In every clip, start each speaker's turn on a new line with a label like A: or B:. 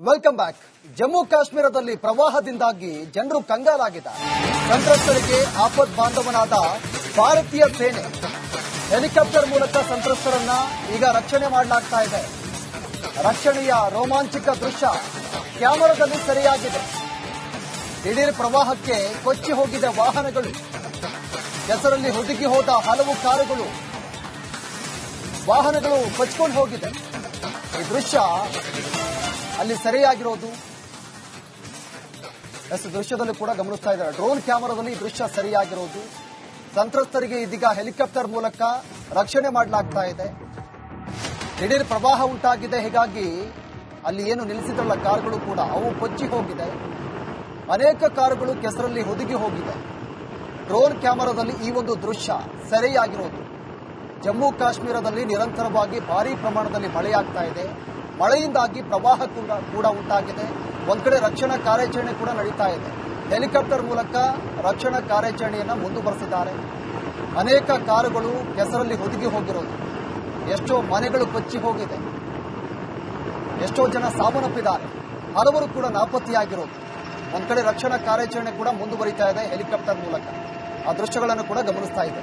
A: Welcome back Jammu ಕಾಶ್ಮೀರದಲ್ಲಿ ಪ್ರವಾಹದಿಂದಾಗಿ ಜನರು ಕಂಗಾಲಾಗಿದ್ದಾರೆ. ಸಂತ್ರಸ್ತರಿಗೆ ಆಪತ್ ಬಾಂಧವನಾದ ಭಾರತೀಯ ಸೇನೆ ಹೆಲಿಕಾಪ್ಟರ್ ಮೂಲಕ ಸಂತ್ರಸ್ತರನ್ನ ಈಗ ರಕ್ಷಣೆ ಮಾಡಲಾಗ್ತಾ ಇದೆ. ರಕ್ಷಣೆಯ ರೋಮಾಂಚಕ ದೃಶ್ಯ ಕ್ಯಾಮೆರಾದಲ್ಲಿ ಸರಿಯಾಗಿದೆ. ದಿಢೀರ್ ಪ್ರವಾಹಕ್ಕೆ ಕೊಚ್ಚಿ ಹೋಗಿದ ವಾಹನಗಳು ಹೆಸರಲ್ಲಿ ಹುದುಗಿ ಹೋದ ಹಲವು ಕಾರುಗಳು, ವಾಹನಗಳು ಕೊಚ್ಕೊಂಡು ಹೋಗಿದೆ. ಈ ದೃಶ್ಯ ಅಲ್ಲಿ ಸರಿಯಾಗಿರೋದು. ಎಸ್, ದೃಶ್ಯದಲ್ಲಿ ಕೂಡ ಗಮನಿಸ್ತಾ ಇದ್ದಾರೆ. ಡ್ರೋನ್ ಕ್ಯಾಮೆರಾದಲ್ಲಿ ಈ ದೃಶ್ಯ ಸರಿಯಾಗಿರೋದು. ಸಂತ್ರಸ್ತರಿಗೆ ಇದೀಗ ಹೆಲಿಕಾಪ್ಟರ್ ಮೂಲಕ ರಕ್ಷಣೆ ಮಾಡಲಾಗ್ತಾ ಇದೆ. ದಿಢೀರ್ ಪ್ರವಾಹ ಉಂಟಾಗಿದೆ. ಹೀಗಾಗಿ ಅಲ್ಲಿ ಏನು ನಿಲ್ಲಿಸಿದ್ರಲ್ಲ ಕಾರುಗಳು ಕೂಡ ಅವು ಕೊಚ್ಚಿ ಹೋಗಿದೆ. ಅನೇಕ ಕಾರುಗಳು ಕೆಸರಲ್ಲಿ ಹುದುಗಿ ಹೋಗಿದೆ. ಡ್ರೋನ್ ಕ್ಯಾಮೆರಾದಲ್ಲಿ ಈ ಒಂದು ದೃಶ್ಯ ಸೆರೆಯಾಗಿರೋದು. ಜಮ್ಮು ಕಾಶ್ಮೀರದಲ್ಲಿ ನಿರಂತರವಾಗಿ ಭಾರೀ ಪ್ರಮಾಣದಲ್ಲಿ ಮಳೆಯಾಗ್ತಾ ಇದೆ. ಮಳೆಯಿಂದಾಗಿ ಪ್ರವಾಹ ಕೂಡ ಕೂಡ ಉಂಟಾಗಿದೆ. ಒಂದ್ ಕಡೆ ರಕ್ಷಣಾ ಕಾರ್ಯಾಚರಣೆ ಕೂಡ ನಡೀತಾ ಇದೆ. ಹೆಲಿಕಾಪ್ಟರ್ ಮೂಲಕ ರಕ್ಷಣಾ ಕಾರ್ಯಾಚರಣೆಯನ್ನು ಮುಂದುವರೆಸಿದ್ದಾರೆ. ಅನೇಕ ಕಾರುಗಳು ಕೆಸರಲ್ಲಿ ಹುದುಗಿ ಹೋಗಿರೋದು. ಎಷ್ಟೋ ಮನೆಗಳು ಕೊಚ್ಚಿ ಹೋಗಿದೆ. ಎಷ್ಟೋ ಜನ ಸಾವನ್ನಪ್ಪಿದ್ದಾರೆ. ಹಲವರು ಕೂಡ ನಾಪತ್ತೆಯಾಗಿರೋದು. ಒಂದ್ ಕಡೆ ರಕ್ಷಣಾ ಕಾರ್ಯಾಚರಣೆ ಕೂಡ ಮುಂದುವರಿತಾ ಇದೆ ಹೆಲಿಕಾಪ್ಟರ್ ಮೂಲಕ. ಆ ದೃಶ್ಯಗಳನ್ನು ಕೂಡ ಗಮನಿಸ್ತಾ ಇದೆ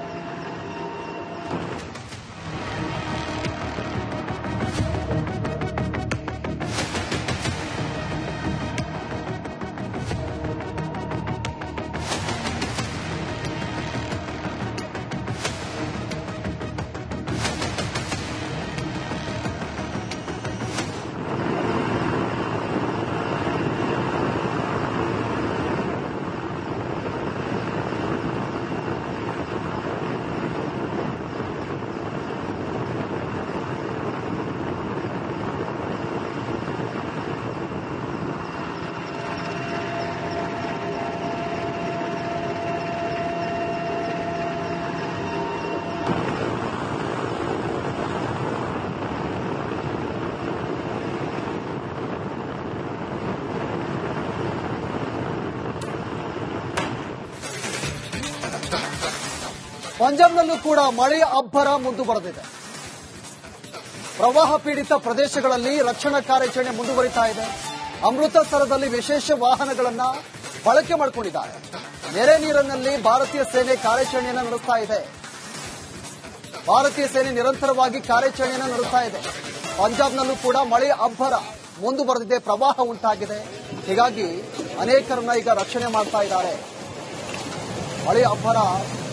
A: ಪಂಜಾಬ್ನಲ್ಲೂ ಕೂಡ ಮಳೆಯ ಅಬ್ಬರ ಮುಂದುವರೆದಿದೆ ಪ್ರವಾಹ ಪೀಡಿತ ಪ್ರದೇಶಗಳಲ್ಲಿ ರಕ್ಷಣಾ ಕಾರ್ಯಾಚರಣೆ ಮುಂದುವರಿತಾ ಇದೆ. ಅಮೃತಸರದಲ್ಲಿ ವಿಶೇಷ ವಾಹನಗಳನ್ನ ಬಳಕೆ ಮಾಡಿಕೊಂಡಿದ್ದಾರೆ. ನೆರೆ ನೀರಿನಲ್ಲಿ ಭಾರತೀಯ ಸೇನೆ ಕಾರ್ಯಾಚರಣೆಯನ್ನು ನಡೆಸ್ತಾ ಇದೆ. ಭಾರತೀಯ ಸೇನೆ ನಿರಂತರವಾಗಿ ಕಾರ್ಯಾಚರಣೆಯನ್ನು ನಡೆಸ್ತಾ ಇದೆ. ಪಂಜಾಬ್ನಲ್ಲೂ ಕೂಡ ಮಳೆ ಅಬ್ಬರ ಮುಂದುವರೆದಿದೆ ಪ್ರವಾಹ ಉಂಟಾಗಿದೆ. ಹೀಗಾಗಿ ಅನೇಕರನ್ನ ಈಗ ರಕ್ಷಣೆ ಮಾಡ್ತಾ ಇದ್ದಾರೆ. ಮಳೆ ಅಬ್ಬರ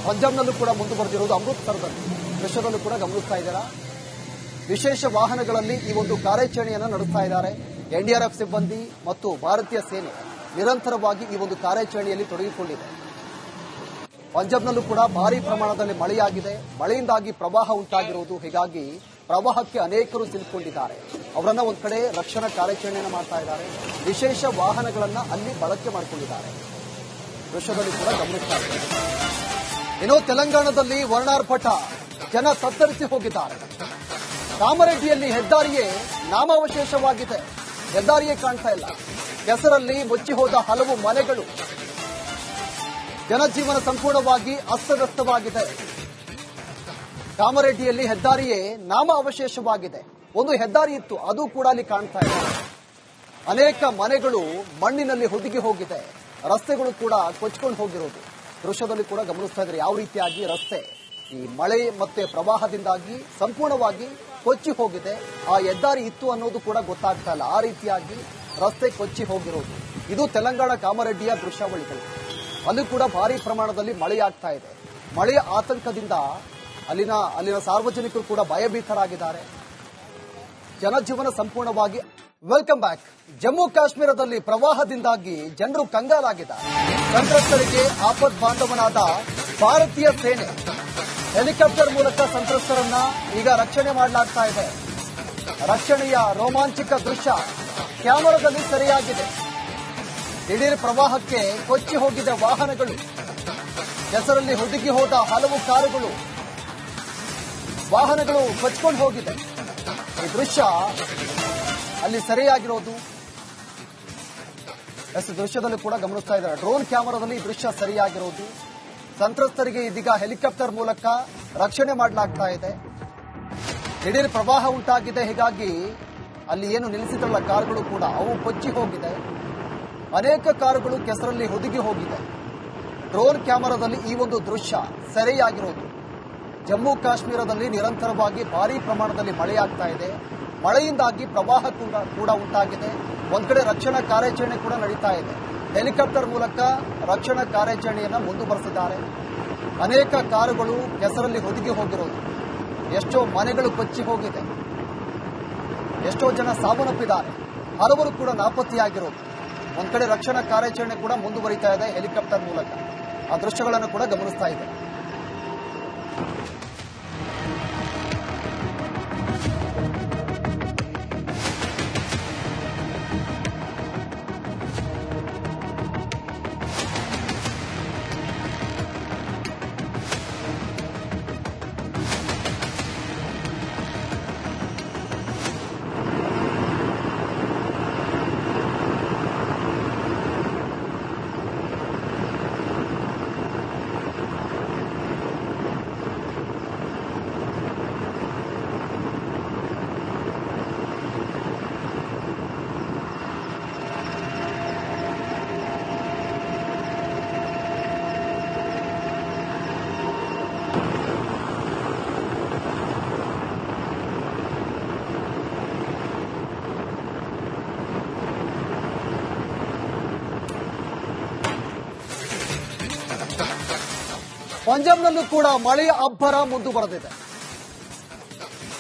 A: ಪಂಜಾಬ್ನಲ್ಲೂ ಕೂಡ ಮುಂದುವರೆದಿರುವುದು ಅಮೃತಸರದಲ್ಲಿ ದೃಶ್ಯದಲ್ಲೂ ಕೂಡ ಗಮನಿಸ್ತಾ ಇದ್ದೀರಾ? ವಿಶೇಷ ವಾಹನಗಳಲ್ಲಿ ಈ ಒಂದು ಕಾರ್ಯಾಚರಣೆಯನ್ನು ನಡೆಸ್ತಾ ಇದ್ದಾರೆ. ಎನ್ಡಿಆರ್ಎಫ್ ಸಿಬ್ಬಂದಿ ಮತ್ತು ಭಾರತೀಯ ಸೇನೆ ನಿರಂತರವಾಗಿ ಈ ಒಂದು ಕಾರ್ಯಾಚರಣೆಯಲ್ಲಿ ತೊಡಗಿಕೊಂಡಿದೆ. ಪಂಜಾಬ್ನಲ್ಲೂ ಕೂಡ ಭಾರೀ ಪ್ರಮಾಣದಲ್ಲಿ ಮಳೆಯಾಗಿದೆ. ಮಳೆಯಿಂದಾಗಿ ಪ್ರವಾಹ ಉಂಟಾಗಿರುವುದು. ಹೀಗಾಗಿ ಪ್ರವಾಹಕ್ಕೆ ಅನೇಕರು ಸಿಲುಕೊಂಡಿದ್ದಾರೆ. ಅವರನ್ನ ಒಂದು ಕಡೆ ರಕ್ಷಣಾ ಕಾರ್ಯಾಚರಣೆಯನ್ನು ಮಾಡ್ತಾ ಇದ್ದಾರೆ. ವಿಶೇಷ ವಾಹನಗಳನ್ನು ಅಲ್ಲಿ ಬಳಕೆ ಮಾಡಿಕೊಂಡಿದ್ದಾರೆ. ದೃಶ್ಯದಲ್ಲಿ ಕೂಡ ಗಮನಿಸ್ತಾ ಇದ್ದಾರೆ? ಇನ್ನು ತೆಲಂಗಾಣದಲ್ಲಿ ವರ್ಣಾರ್ಭಟ ಜನ ತತ್ತರಿಸಿ ಹೋಗಿದ್ದಾರೆ. ಕಾಮರೆಡ್ಡಿಯಲ್ಲಿ ಹೆದ್ದಾರಿಯೇ ನಾಮಾವಶೇಷವಾಗಿದೆ. ಹೆದ್ದಾರಿಯೇ ಕಾಣ್ತಾ ಇಲ್ಲ. ಹೆಸರಲ್ಲಿ ಮುಚ್ಚಿ ಹೋದ ಹಲವು ಮನೆಗಳು. ಜನಜೀವನ ಸಂಪೂರ್ಣವಾಗಿ ಅಸ್ತವ್ಯಸ್ತವಾಗಿದೆ. ಕಾಮರೆಡ್ಡಿಯಲ್ಲಿ ಹೆದ್ದಾರಿಯೇ ನಾಮ ಅವಶೇಷವಾಗಿದೆ ಒಂದು ಹೆದ್ದಾರಿ ಇತ್ತು, ಅದು ಕೂಡ ಅಲ್ಲಿ ಕಾಣ್ತಾ ಇದೆ ಅನೇಕ ಮನೆಗಳು ಮಣ್ಣಿನಲ್ಲಿ ಹುದುಗಿ ಹೋಗಿದೆ. ರಸ್ತೆಗಳು ಕೂಡ ಕೊಚ್ಕೊಂಡು ಹೋಗಿರೋದು. ದೃಶ್ಯದಲ್ಲಿ ಕೂಡ ಗಮನಿಸ್ತಾ ಇದ್ದಾರೆ. ಯಾವ ರೀತಿಯಾಗಿ ರಸ್ತೆ, ಈ ಮಳೆ ಮತ್ತೆ ಪ್ರವಾಹದಿಂದಾಗಿ ಸಂಪೂರ್ಣವಾಗಿ ಕೊಚ್ಚಿ ಹೋಗಿದೆ. ಆ ಹೆದ್ದಾರಿ ಇತ್ತು ಅನ್ನೋದು ಕೂಡ ಗೊತ್ತಾಗ್ತಾ ಇಲ್ಲ. ಆ ರೀತಿಯಾಗಿ ರಸ್ತೆ ಕೊಚ್ಚಿ ಹೋಗಿರೋದು. ಇದು ತೆಲಂಗಾಣ ಕಾಮರೆಡ್ಡಿಯ ದೃಶ್ಯಾವಳಿಗಳು. ಅಲ್ಲಿ ಕೂಡ ಭಾರಿ ಪ್ರಮಾಣದಲ್ಲಿ ಮಳೆಯಾಗ್ತಾ ಇದೆ. ಮಳೆಯ ಆತಂಕದಿಂದ ಅಲ್ಲಿನ ಅಲ್ಲಿನ ಸಾರ್ವಜನಿಕರು ಕೂಡ ಭಯಭೀತರಾಗಿದ್ದಾರೆ. ಜನಜೀವನ ಸಂಪೂರ್ಣವಾಗಿ ವೆಲ್ಕಮ್ ಬ್ಯಾಕ್ ಜಮ್ಮು ಕಾಶ್ಮೀರದಲ್ಲಿ ಪ್ರವಾಹದಿಂದಾಗಿ ಜನರು ಕಂಗಾಲಾಗಿದ್ದಾರೆ. ಸಂತ್ರಸ್ತರಿಗೆ ಆಪತ್ ಬಾಂಧವನಾದ ಭಾರತೀಯ ಸೇನೆ. ಹೆಲಿಕಾಪ್ಟರ್ ಮೂಲಕ ಸಂತ್ರಸ್ತರನ್ನ ಈಗ ರಕ್ಷಣೆ ಮಾಡಲಾಗ್ತಾ ಇದೆ. ರಕ್ಷಣೆಯ ರೋಮಾಂಚಕ ದೃಶ್ಯ ಕ್ಯಾಮೆರಾದಲ್ಲಿ ಸರಿಯಾಗಿದೆ. ದಿಢೀರ್ ಪ್ರವಾಹಕ್ಕೆ ಕೊಚ್ಚಿ ಹೋಗಿದ ವಾಹನಗಳು. ಹೆಸರಲ್ಲಿ ಹುದುಗಿ ಹೋದ ಹಲವು ಕಾರುಗಳು. ವಾಹನಗಳು ಕೊಚ್ಕೊಂಡು ಹೋಗಿದೆ. ಈ ದೃಶ್ಯ ಅಲ್ಲಿ ಸರಿಯಾಗಿರೋದು. ಎಸ್, ದೃಶ್ಯದಲ್ಲಿ ಕೂಡ ಗಮನಿಸ್ತಾ ಇದ್ದಾರೆ. ಡ್ರೋನ್ ಕ್ಯಾಮೆರಾದಲ್ಲಿ ಈ ದೃಶ್ಯ ಸರಿಯಾಗಿರೋದು. ಸಂತ್ರಸ್ತರಿಗೆ ಇದೀಗ ಹೆಲಿಕಾಪ್ಟರ್ ಮೂಲಕ ರಕ್ಷಣೆ ಮಾಡಲಾಗ್ತಾ ಇದೆ. ದಿಢೀರ್ ಪ್ರವಾಹ ಉಂಟಾಗಿದೆ. ಹೀಗಾಗಿ ಅಲ್ಲಿ ಏನು ನಿಲ್ಲಿಸಿದ್ರಲ್ಲ ಕಾರುಗಳು ಕೂಡ ಅವು ಕೊಚ್ಚಿ ಹೋಗಿದೆ. ಅನೇಕ ಕಾರುಗಳು ಕೆಸರಲ್ಲಿ ಹುದುಗಿ ಹೋಗಿದೆ. ಡ್ರೋನ್ ಕ್ಯಾಮೆರಾದಲ್ಲಿ ಈ ಒಂದು ದೃಶ್ಯ ಸೆರೆಯಾಗಿರೋದು. ಜಮ್ಮು ಕಾಶ್ಮೀರದಲ್ಲಿ ನಿರಂತರವಾಗಿ ಭಾರೀ ಪ್ರಮಾಣದಲ್ಲಿ ಮಳೆಯಾಗ್ತಾ ಇದೆ. ಮಳೆಯಿಂದಾಗಿ ಪ್ರವಾಹ ಕೂಡ ಕೂಡ ಉಂಟಾಗಿದೆ. ಒಂದ್ ಕಡೆ ರಕ್ಷಣಾ ಕಾರ್ಯಾಚರಣೆ ಕೂಡ ನಡೀತಾ ಇದೆ. ಹೆಲಿಕಾಪ್ಟರ್ ಮೂಲಕ ರಕ್ಷಣಾ ಕಾರ್ಯಾಚರಣೆಯನ್ನು ಮುಂದುವರೆಸಿದ್ದಾರೆ. ಅನೇಕ ಕಾರುಗಳು ಕೆಸರಲ್ಲಿ ಹೊದಿಗೆ ಹೋಗಿರೋದು. ಎಷ್ಟೋ ಮನೆಗಳು ಕೊಚ್ಚಿ ಹೋಗಿದೆ. ಎಷ್ಟೋ ಜನ ಸಾವನ್ನಪ್ಪಿದ್ದಾರೆ. ಹಲವರು ಕೂಡ ನಾಪತ್ತೆಯಾಗಿರೋದು. ಒಂದ್ ಕಡೆ ರಕ್ಷಣಾ ಕಾರ್ಯಾಚರಣೆ ಕೂಡ ಮುಂದುವರಿತಾ ಇದೆ ಹೆಲಿಕಾಪ್ಟರ್ ಮೂಲಕ. ಆ ದೃಶ್ಯಗಳನ್ನು ಕೂಡ ಗಮನಿಸ್ತಾ ಇದೆ ಪಂಜಾಬ್ನಲ್ಲೂ ಕೂಡ ಮಳೆಯ ಅಬ್ಬರ ಮುಂದುವರೆದಿದೆ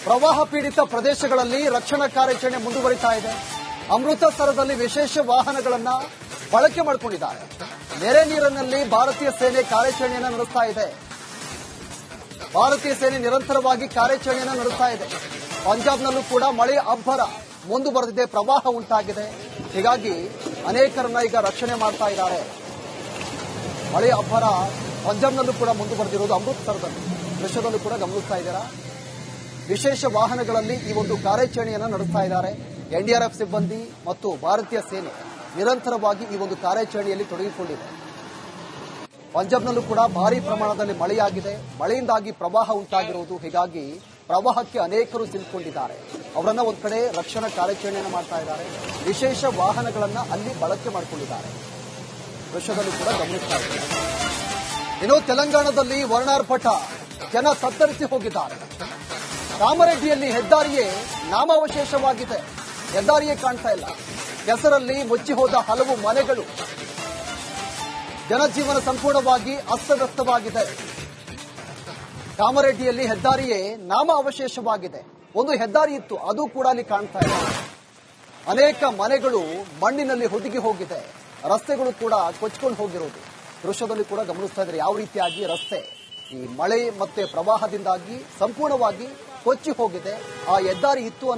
A: ಪ್ರವಾಹ ಪೀಡಿತ ಪ್ರದೇಶಗಳಲ್ಲಿ ರಕ್ಷಣಾ ಕಾರ್ಯಾಚರಣೆ ಮುಂದುವರಿತಾ ಇದೆ. ಅಮೃತಸರದಲ್ಲಿ ವಿಶೇಷ ವಾಹನಗಳನ್ನ ಬಳಕೆ ಮಾಡಿಕೊಂಡಿದ್ದಾರೆ. ನೆರೆ ನೀರಿನಲ್ಲಿ ಭಾರತೀಯ ಸೇನೆ ಕಾರ್ಯಾಚರಣೆಯನ್ನು ನಡೆಸ್ತಾ ಇದೆ. ಭಾರತೀಯ ಸೇನೆ ನಿರಂತರವಾಗಿ ಕಾರ್ಯಾಚರಣೆಯನ್ನು ನಡೆಸ್ತಾ ಇದೆ. ಪಂಜಾಬ್ನಲ್ಲೂ ಕೂಡ ಮಳೆ ಅಬ್ಬರ ಮುಂದುವರೆದಿದೆ ಪ್ರವಾಹ ಉಂಟಾಗಿದೆ. ಹೀಗಾಗಿ ಅನೇಕರನ್ನ ಈಗ ರಕ್ಷಣೆ ಮಾಡ್ತಾ ಇದ್ದಾರೆ. ಮಳೆ ಅಬ್ಬರ ಪಂಜಾಬ್ನಲ್ಲೂ ಕೂಡ ಮುಂದುವರೆದಿರೋದು ಅಮೃತಸರದಲ್ಲಿ ದೃಶ್ಯದಲ್ಲೂ ಕೂಡ ಗಮನಿಸ್ತಾ ಇದ್ದೀರಾ? ವಿಶೇಷ ವಾಹನಗಳಲ್ಲಿ ಈ ಒಂದು ಕಾರ್ಯಾಚರಣೆಯನ್ನು ನಡೆಸ್ತಾ ಇದ್ದಾರೆ. ಎನ್ಡಿಆರ್ಎಫ್ ಸಿಬ್ಬಂದಿ ಮತ್ತು ಭಾರತೀಯ ಸೇನೆ ನಿರಂತರವಾಗಿ ಈ ಒಂದು ಕಾರ್ಯಾಚರಣೆಯಲ್ಲಿ ತೊಡಗಿಕೊಂಡಿದೆ. ಪಂಜಾಬ್ನಲ್ಲೂ ಕೂಡ ಭಾರೀ ಪ್ರಮಾಣದಲ್ಲಿ ಮಳೆಯಾಗಿದೆ. ಮಳೆಯಿಂದಾಗಿ ಪ್ರವಾಹ ಉಂಟಾಗಿರುವುದು. ಹೀಗಾಗಿ ಪ್ರವಾಹಕ್ಕೆ ಅನೇಕರು ಸಿಲುಕೊಂಡಿದ್ದಾರೆ. ಅವರನ್ನ ಒಂದು ಕಡೆ ರಕ್ಷಣಾ ಕಾರ್ಯಾಚರಣೆಯನ್ನು ಮಾಡ್ತಾ ಇದ್ದಾರೆ. ವಿಶೇಷ ವಾಹನಗಳನ್ನು ಅಲ್ಲಿ ಬಳಕೆ ಮಾಡಿಕೊಂಡಿದ್ದಾರೆ. ದೃಶ್ಯದಲ್ಲೂ ಕೂಡ ಗಮನಿಸ್ತಾ ಇದ್ದಾರೆ? ಇನ್ನು ತೆಲಂಗಾಣದಲ್ಲಿ ವರ್ಣಾರ್ಪಟ ಜನ ತತ್ತರಿಸಿ ಹೋಗಿದ್ದಾರೆ. ರಾಮರೆಡ್ಡಿಯಲ್ಲಿ ಹೆದ್ದಾರಿಯೇ ನಾಮಾವಶೇಷವಾಗಿದೆ. ಹೆದ್ದಾರಿಯೇ ಕಾಣ್ತಾ ಇಲ್ಲ. ಹೆಸರಲ್ಲಿ ಮುಚ್ಚಿ ಹೋದ ಹಲವು ಮನೆಗಳು ಜನಜೀವನ ಸಂಪೂರ್ಣವಾಗಿ ಅಸ್ತವ್ಯಸ್ತವಾಗಿದೆ. ರಾಮರೆಡ್ಡಿಯಲ್ಲಿ ಹೆದ್ದಾರಿಯೇ ನಾಮ ಅವಶೇಷವಾಗಿದೆ ಒಂದು ಹೆದ್ದಾರಿ ಇತ್ತು, ಅದು ಕೂಡ ಅಲ್ಲಿ ಕಾಣ್ತಾ ಇಲ್ಲ. ಅನೇಕ ಮನೆಗಳು ಮಣ್ಣಿನಲ್ಲಿ ಹುದುಗಿ ಹೋಗಿದೆ. ರಸ್ತೆಗಳು ಕೂಡ ಕೊಚ್ಕೊಂಡು ಹೋಗಿರೋದು. ದೃಶ್ಯದಲ್ಲಿ ಕೂಡ ಗಮನಿಸ್ತಾ ಇದ್ದಾರೆ. ಯಾವ ರೀತಿಯಾಗಿ ರಸ್ತೆ, ಈ ಮಳೆ ಮತ್ತೆ ಪ್ರವಾಹದಿಂದಾಗಿ ಸಂಪೂರ್ಣವಾಗಿ ಕೊಚ್ಚಿ ಹೋಗಿದೆ. ಆ ಹೆದ್ದಾರಿ ಇತ್ತು